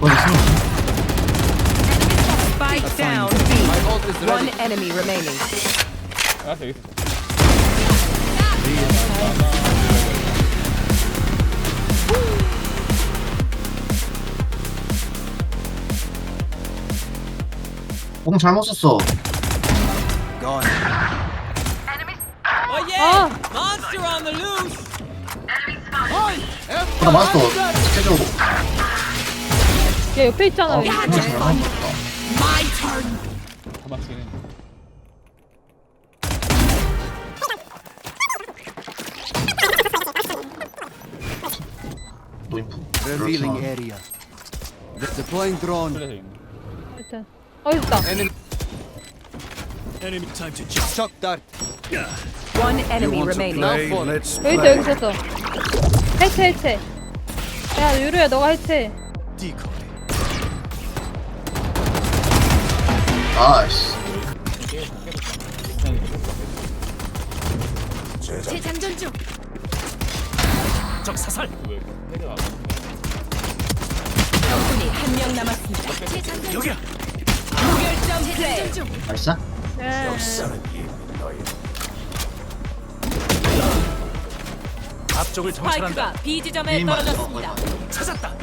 거기 있어. Spike down. B. My ult is One ready. enemy remaining. 알았어 여기 있어 공 잘못 썼어. Gone. 아나 맞았어. 해줘. 얘 옆에 있잖아 잘 맞았다. 다 맞추긴 했네 노인프. Revealing 그렇구나. area. Deploying drone. 플래시 있네 일단 어 있다. Enemy. Enemy time to jump. Shock dart. One enemy remaining. Now fall. Let's 여기 있다 여기 있었어. 해체 해체. 야 유루야 너가 해체. Decoy. 나이스. 적 사살. 왜 헤드가 적군이 한 명 남았습니다. 여기야. 무결점 플레이. 나이스. 네. 앞쪽을 정찰한다. 스파이크가 B 지점에. 떨어졌습니다. 찾았다.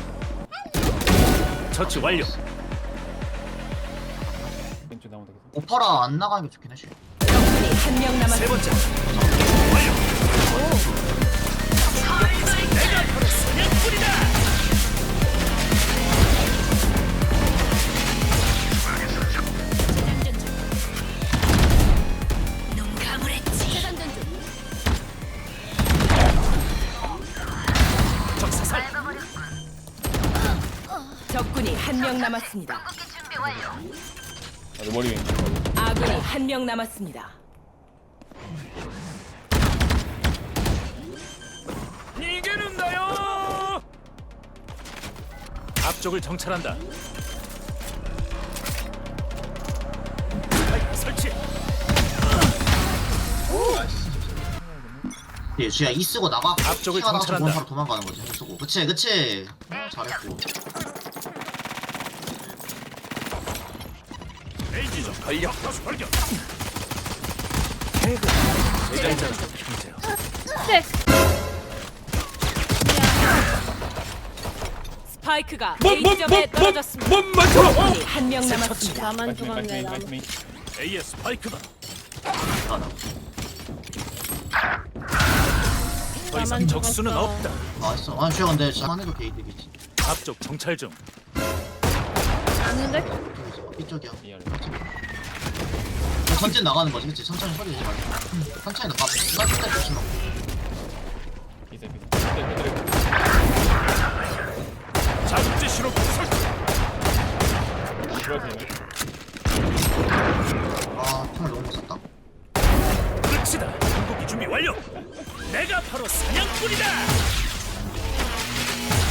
처치 완료. 오퍼라 안 나가는 게 좋긴 해. 씨. 적군이 한명세 남았습니다. 번째. 적군이 한 명 남았습니다. 나도 머리 왼쪽 아군이 한 명 남았습니다. 이기는다요. 앞쪽을 정찰한다. 스파이크 설치. 예, 주야 이 쓰고 나가. 앞쪽을 시간 나가서 정찰한다. 본 바로 도망가는 거지. 이 쓰고. 그치, 그치. 어, 잘했고. 레이지점 전력 다수 발견. 대장자는 형제요. 네. 스파이크가 A 지점에 떨어졌습니다. 적군이 한명 남았습니다. 나만 나만. 메인 A의 스파이크다. 더 이상 적수는. 없다. 아, 주야 근데 잘만 해도 게이득이지. 앞쪽 정찰 중. 있는데? 이쪽이야. 이해할래 전진 나가는 거지, 그치? 천천히 소리 내지 말고. 응, 천천히 나가. 빨리 때 조심하고. 비세 설치. 들어가세요 아, 총을 너무 못 쐈다. 끝이다. 궁극기 준비 완료. 내가 바로 사냥꾼이다.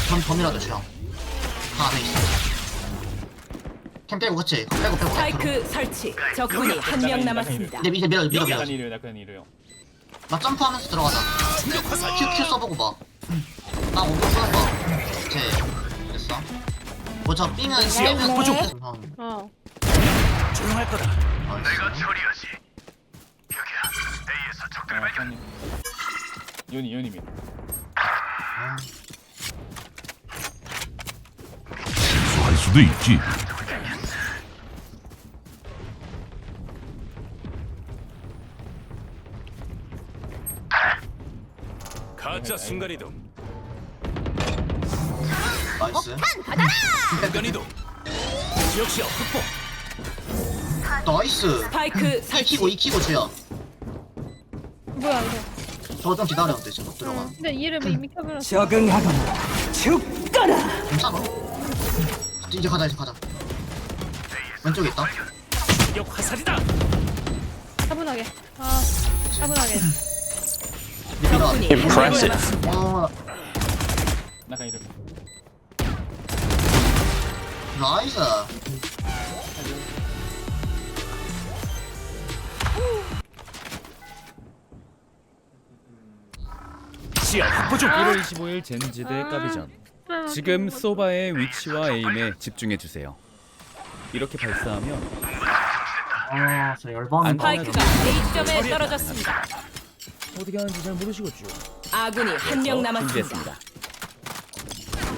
전 범이라도 주야. 다 안에 있어. 캠 빼고, 그치? 빼고, 빼고. 스파이크 설치. 적군이 한 명 남았습니다. 이제 이제 밀어, 밀어, 밀어. 약간 이래요 약간 이래요 나 점프하면서 들어가자. 큐, 큐 써보고 봐. 나 오버 쏘는 거. 제 됐어. 뭐저 확보 중. 형. 어. 조용할 거다. 나이스. 아 형님 요니 요니입니다 할 수도 있지. 가짜 순간 이동. 나이스. 순간 이동. 지역 시야 확보. 나이스. 스파이크 1 설치. 키고 2 키고 주야. 뭐야 이거? 저좀 기다려. 대신 못 들어가. 근데 이름 이미 켜버렸어. 괜찮아. 이제 가자 이제 가자. 왼쪽에 있다. 충격 화살이다. 차분하게. 아 차분하게. 나이스. 시야 확보 중. 1월 25일 젠지대 까비전 지금 소바의 위치와 에임에 집중해 주세요. 이렇게 발사하면 아저 열받는 거 스파이크가 A 지점에 떨어졌습니다. 어떻게 하는지 잘 모르시겠죠. 아군이 한 명 남았습니다. 준비했습니다.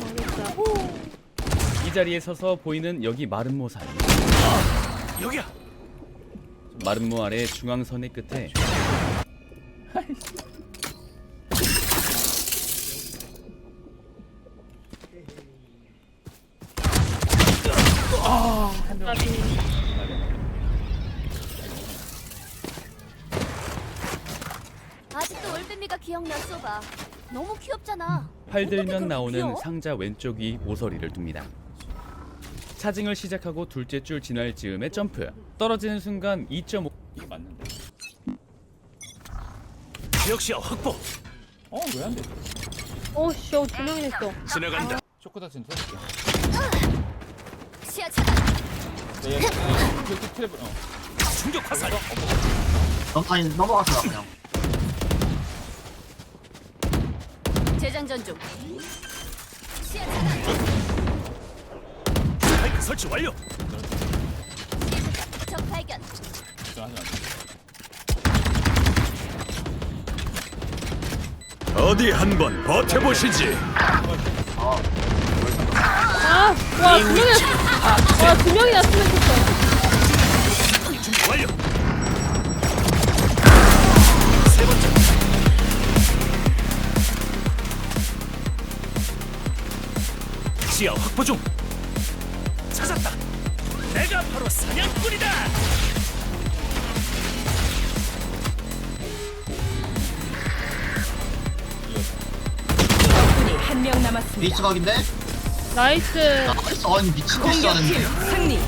모르겠다. 이 자리에 서서 보이는 여기 마름모 사이. 여기야. 마름모 아래 중앙선의 끝에 아직도 올빼미가 기억났어 봐. 너무 귀엽잖아. 팔 들면 나오는 귀여워? 상자 왼쪽 위 모서리를 둡니다. 차징을 시작하고 둘째 줄 지날 즈음에 점프. 떨어지는 순간 2.5 이게 맞는데. 지역 시야 확보. 어, 왜 안 돼? 오 씨, 어, 두 명이 있어. 지나간다. 초코다친 터질게. 시야 차단. 네, 네, 네. 트랩을 어. 충격 화살. 넘, 아니 넘어갔어 나 그냥 재장전 중. 시야 차단. 스파이크 설치 완료. 적 발견. 어디 한번 버텨보시지. 아, 와, 두 명이나, 와, 두 명이나 쓰면 좋다. 확보 중. 찾았다. 내가 바로 사냥꾼이다. 적군이 한 명 남았습니다. 리치 각인데? 나이스. 나이스 아니 미친 듯이 하는데 승리.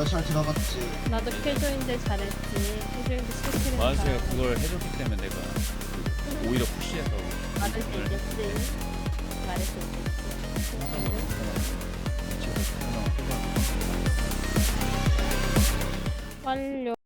내가 잘 들어갔지 나도 킬조인데 잘했지. 킬조인데 스킬을 마은씨가 그걸 해줬기 때문에 내가 오히려 푸시해서 맞을 수 있겠지. 말할 수 있겠지. 완료.